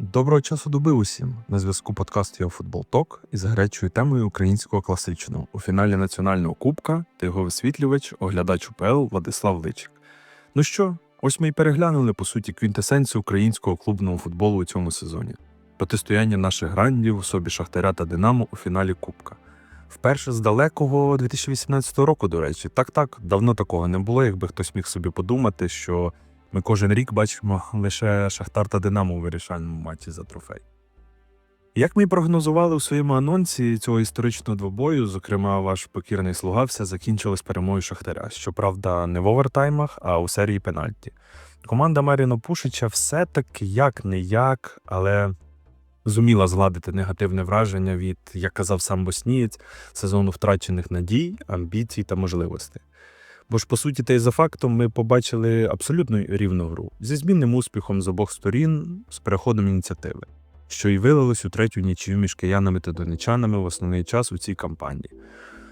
Доброго часу доби усім. На зв'язку подкаст «Його Футбол Ток із гарячою темою українського класичного у фіналі національного кубка та його висвітлювач, оглядач УПЛ Владислав Личик. Ну що, ось ми й переглянули по суті квінтесенцію українського клубного футболу у цьому сезоні. Протистояння наших грандів в особі Шахтаря та Динамо у фіналі Кубка. Вперше з далекого 2018 року, до речі, так так, давно такого не було, якби хтось міг собі подумати, що ми кожен рік бачимо лише Шахтар та Динамо у вирішальному матчі за трофей. Як ми й прогнозували у своєму анонсі цього історичного двобою, зокрема, ваш покірний слуга, все закінчилось перемогою Шахтаря. Щоправда, не в овертаймах, а у серії пенальті. Команда Маріно Пушича все-таки як не як, але зуміла згладити негативне враження від, як казав сам Боснієць, сезону втрачених надій, амбіцій та можливостей. Бо ж, по суті, та й за фактом ми побачили абсолютно рівну гру зі змінним успіхом з обох сторін, з переходом ініціативи, що й вилилось у третю нічию між киянами та донечанами в основний час у цій кампанії,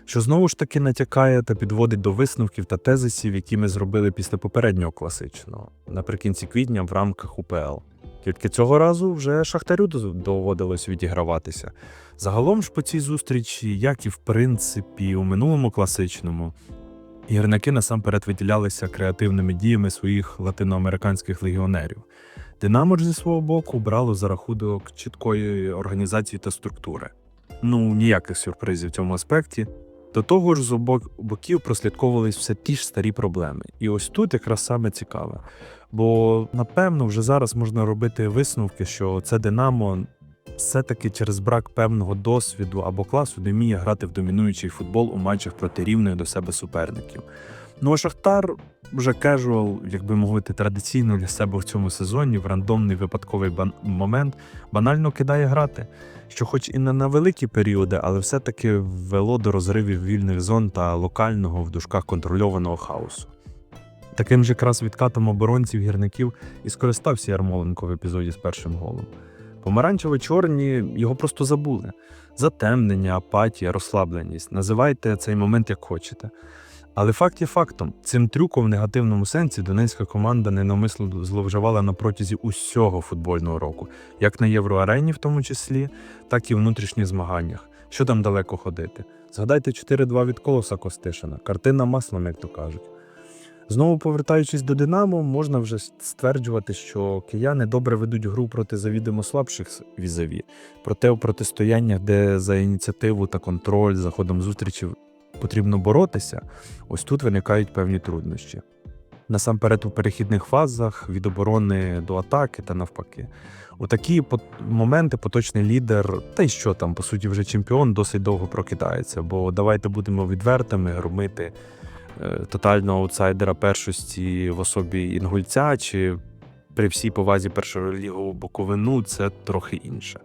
що знову ж таки натякає та підводить до висновків та тезисів, які ми зробили після попереднього класичного, наприкінці квітня в рамках УПЛ. Тільки цього разу вже Шахтарю доводилось відіграватися. Загалом ж по цій зустрічі, як і в принципі у минулому класичному, Гірники насамперед виділялися креативними діями своїх латиноамериканських легіонерів. Динамо ж зі свого боку брало за рахунок чіткої організації та структури. Ну, ніяких сюрпризів в цьому аспекті. До того ж, з обох боків прослідковувались все ті ж старі проблеми. І ось тут якраз саме цікаве. Бо напевно вже зараз можна робити висновки, що це Динамо все-таки через брак певного досвіду або класу не вміє грати в домінуючий футбол у матчах проти рівних до себе суперників. Ну а Шахтар вже кежуал, як би мовити, традиційно для себе в цьому сезоні в рандомний випадковий бан- момент банально кидає грати, що, хоч і не на великі періоди, але все-таки вело до розривів вільних зон та локального в дужках контрольованого хаосу. Таким же якраз відкатом оборонців гірників і скористався Ярмоленко в епізоді з першим голом. Помаранчево-чорні його просто забули. Затемнення, апатія, розслабленість. Називайте цей момент як хочете. Але факт є фактом: цим трюком в негативному сенсі донецька команда ненавмисно зловживала на протязі усього футбольного року, як на євроарені, в тому числі, так і внутрішніх змаганнях. Що там далеко ходити? Згадайте 4-2 від колоса Костишина, картина маслом, як то кажуть. Знову повертаючись до Динамо, можна вже стверджувати, що кияни добре ведуть гру проти завідомо слабших візаві. Проте у протистояннях, де за ініціативу та контроль за ходом зустрічі потрібно боротися, ось тут виникають певні труднощі. Насамперед у перехідних фазах від оборони до атаки та навпаки. У такі моменти поточний лідер, та й що там, по суті, вже чемпіон досить довго прокидається. Бо давайте будемо відвертими, громити тотального аутсайдера першості в особі інгульця, чи при всій повазі першого першолігову боковину це трохи інше.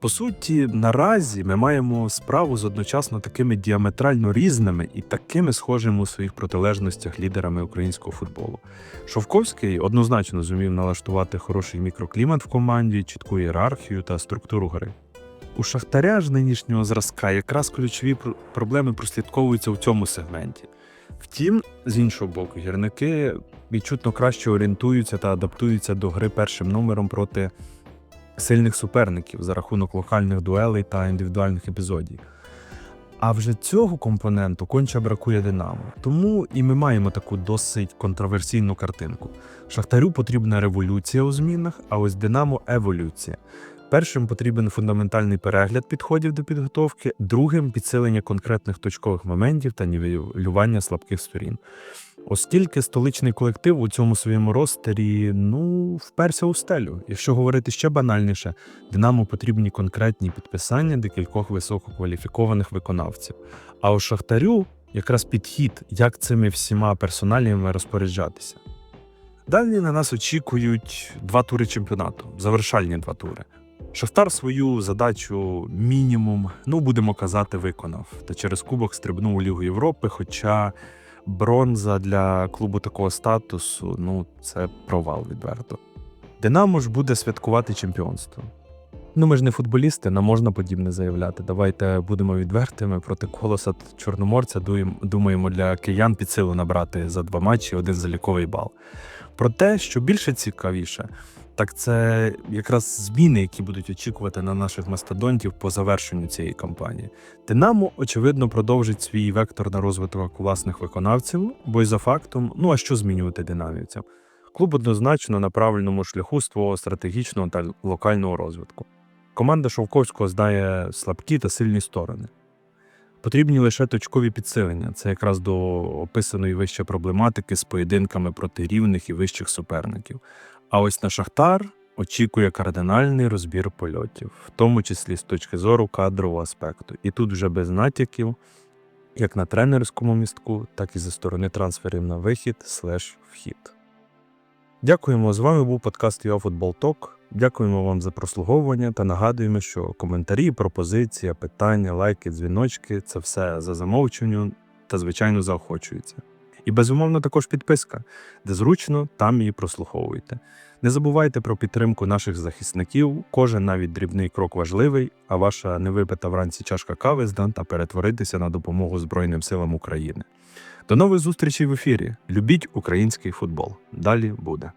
По суті, наразі ми маємо справу з одночасно такими діаметрально різними і такими схожими у своїх протилежностях лідерами українського футболу. Шовковський однозначно зумів налаштувати хороший мікроклімат в команді, чітку ієрархію та структуру гри. У Шахтаря ж нинішнього зразка якраз ключові проблеми прослідковуються у цьому сегменті. Втім, з іншого боку, гірники відчутно краще орієнтуються та адаптуються до гри першим номером проти сильних суперників за рахунок локальних дуелей та індивідуальних епізодів. А вже цього компоненту конче бракує Динамо. Тому і ми маємо таку досить контроверсійну картинку. Шахтарю потрібна революція у змінах, а ось Динамо еволюція. Першим потрібен фундаментальний перегляд підходів до підготовки, другим підсилення конкретних точкових моментів та нівелювання слабких сторін. Оскільки столичний колектив у цьому своєму ростері ну вперся у стелю. Якщо говорити ще банальніше, Динамо потрібні конкретні підписання декількох висококваліфікованих виконавців. А у Шахтарю якраз підхід, як цими всіма персоналіями розпоряджатися. Далі на нас очікують два тури чемпіонату, завершальні два тури. Шахтар свою задачу мінімум, ну будемо казати, виконав та через кубок стрибнув у Лігу Європи. Хоча бронза для клубу такого статусу ну це провал відверто. Динамо ж буде святкувати чемпіонство. Ну, ми ж не футболісти, нам можна подібне заявляти. Давайте будемо відвертими проти колоса Чорноморця. Думаємо, для киян під силу набрати за два матчі один заліковий бал. Проте, що більше цікавіше, Так це якраз зміни, які будуть очікувати на наших мастодонтів по завершенню цієї кампанії. Динамо, очевидно, продовжить свій вектор на розвиток власних виконавців, бо й за фактом, ну а що змінювати динамівцям? Клуб однозначно на правильному шляху свого стратегічного та локального розвитку. Команда Шовковського знає слабкі та сильні сторони. Потрібні лише точкові підсилення. Це якраз до описаної вище проблематики з поєдинками проти рівних і вищих суперників. А ось на Шахтар очікує кардинальний розбір польотів, в тому числі з точки зору кадрового аспекту. І тут вже без натяків, як на тренерському містку, так і зі сторони трансферів на вихід слеш вхід. Дякуємо. З вами був подкаст «ЮАФутбол Ток». Дякуємо вам за прослуговування та нагадуємо, що коментарі, пропозиції, питання, лайки, дзвіночки це все за замовчуванню та, звичайно, заохочується. І безумовно також підписка, де зручно, там її прослуховуйте. Не забувайте про підтримку наших захисників. Кожен навіть дрібний крок важливий, а ваша невипита вранці чашка кави здатна перетворитися на допомогу Збройним силам України. До нових зустрічей в ефірі. Любіть український футбол. Далі буде.